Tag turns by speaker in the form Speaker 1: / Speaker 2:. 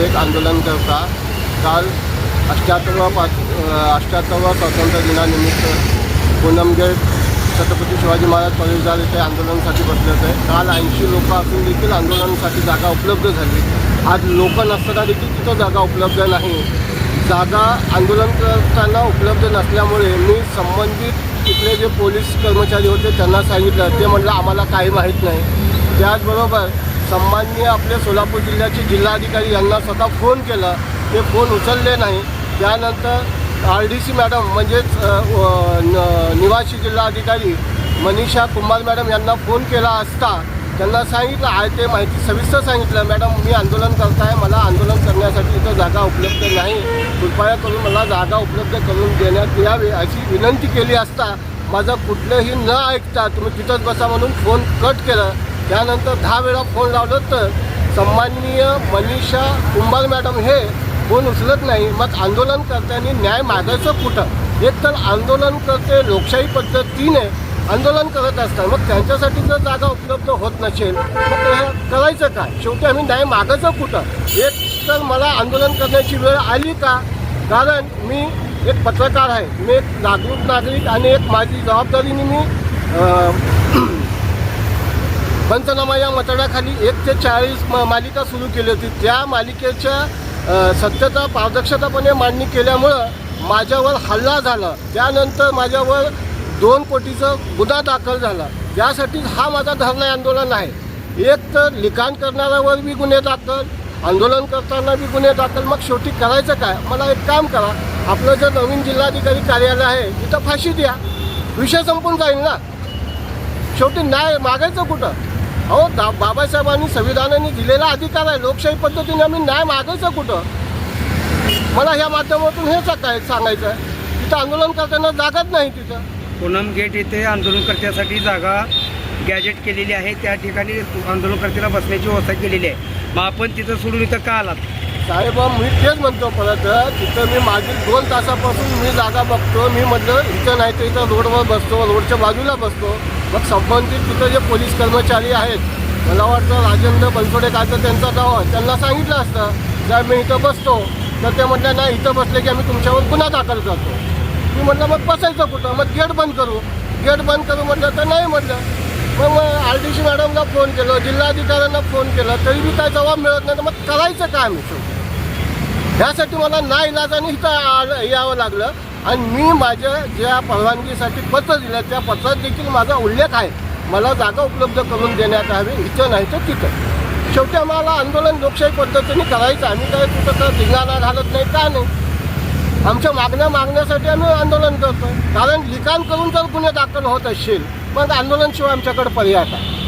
Speaker 1: शेख आंदोलनकर्ता काल अष्ट्याहत्तरवा पाच अष्ट्याहत्तरवा स्वातंत्र्य दिनानिमित्त पूनमगेट छत्रपती शिवाजी महाराज परिसर इथे आंदोलनासाठी बसले होते. काल ऐंशी लोक असून देखील आंदोलनासाठी जागा उपलब्ध झाली. आज लोक नसताना देखील तिथं जागा उपलब्ध नाही. जागा आंदोलन करताना उपलब्ध नसल्यामुळे मी संबंधित तिथले जे पोलीस कर्मचारी होते त्यांना सांगितलं. ते म्हटलं आम्हाला काही माहीत नाही. त्याचबरोबर सन्माननीय आपले सोलापूर जिल्ह्याचे जिल्हाधिकारी यांना स्वतः फोन केला. ते फोन उचलले नाही. त्यानंतर आर डी सी मॅडम म्हणजेच न- निवासी जिल्हाधिकारी मनीषा कुंभार मॅडम यांना फोन केला असता त्यांना सांगितलं आहे ते माहिती सविस्तर सांगितलं मॅडम मी आंदोलन करत आहे मला आंदोलन करण्यासाठी इथं जागा उपलब्ध नाही. कृपया करून मला जागा उपलब्ध करून देण्यात यावी अशी विनंती केली असता माझं कुठलंही न ऐकता तुम्ही तिथंच बसा म्हणून फोन कट केला. त्यानंतर दहा वेळा फोन लावलं तर सन्माननीय मनीषा कुंभार मॅडम हे फोन उचलत नाही. मग आंदोलनकर्त्यांनी न्याय मागायचं कुठं? एक तर आंदोलन करते लोकशाही पद्धतीने आंदोलन करत असतात. मग त्यांच्यासाठी जर जागा उपलब्ध होत नसेल मग हे करायचं काय? शेवटी आम्ही न्याय मागायचं कुठं? एक तर मला आंदोलन करण्याची वेळ आली का? कारण मी एक पत्रकार आहे. मी एक जागरूक नागरिक आणि एक माझी जबाबदारीने मी पंचनामा या मतदाखाली एक ते चाळीस म मालिका सुरू केली होती. त्या मालिकेच्या सत्यता पारदर्शकपणे मांडणी केल्यामुळं माझ्यावर हल्ला झाला. त्यानंतर माझ्यावर दोन कोटीचा गुन्हा दाखल झाला. त्यासाठीच हा माझा धरणे आंदोलन आहे. एक तर लिखाण करणाऱ्यावर बी गुन्हे दाखल आंदोलन करताना बी गुन्हे दाखल. मग शेवटी करायचं काय? मला एक काम करा. आपलं जे नवीन जिल्हाधिकारी कार्यालय आहे तिथं फाशी द्या. विषय संपून जाईल ना? शेवटी न्याय मागायचं कुठं? अहो दा बाबासाहेबांनी संविधानाने दिलेला अधिकार आहे. लोकशाही पद्धतीने आम्ही न्याय मागायचं कुठं? मला ह्या माध्यमातून हेच काय सांगायचं आहे. तिथं आंदोलन करताना जागाच नाही तिथं.
Speaker 2: पूनम गेट येथे आंदोलनकर्त्यासाठी जागा गॅजेट केलेली आहे. त्या ठिकाणी आंदोलनकर्त्याला बसण्याची व्यवस्था केलेली आहे. मग आपण तिथं सोडून इथं का आलात?
Speaker 1: साहेब मी तेच म्हणतो परत. तिथं मी मागील दोन तासापासून मी जागा बघतो. मी म्हटलं इथं नाही तर इथं रोडवर बसतो रोडच्या बाजूला बसतो. मग संबंधित तिथं जे पोलीस कर्मचारी आहेत मला वाटतं राजेंद्र बनसोडे काय तर त्यांचं नाव आहे त्यांना सांगितलं असतं जर मी इथं बसतो. तर ते म्हटलं नाही इथं बसले की आम्ही तुमच्यावर गुन्हा दाखल करतो. मी म्हटलं मग बसायचं कुठं? मग गेट बंद करू. गेट बंद करू म्हटलं तर नाही म्हटलं. मग मग आर डी सी मॅडमला फोन केलं जिल्हाधिकाऱ्यांना फोन केला तरी मी काय जबाब मिळत नाही तर मग करायचं काय आम्ही? ह्यासाठी मला ना इलाजाने इथं आ- यावं लागलं. आणि मी माझ्या ज्या परवानगीसाठी पत्र दिलं त्या पत्रात देखील माझा उल्लेख आहे. मला जागा उपलब्ध करून देण्यात हवी इथं नाही तर तिथं शेवटी आम्हाला आंदोलन लोकशाही पद्धतीने करायचं आम्ही काय कुठं तर धिंगाणा घालत नाही का नाही? आमच्या मागण्या मागण्यासाठी आम्ही आंदोलन करतो कारण लिखाण करून जर गुन्हे दाखल होत असतील मग आंदोलनशिवाय आमच्याकडे पर्याय आहे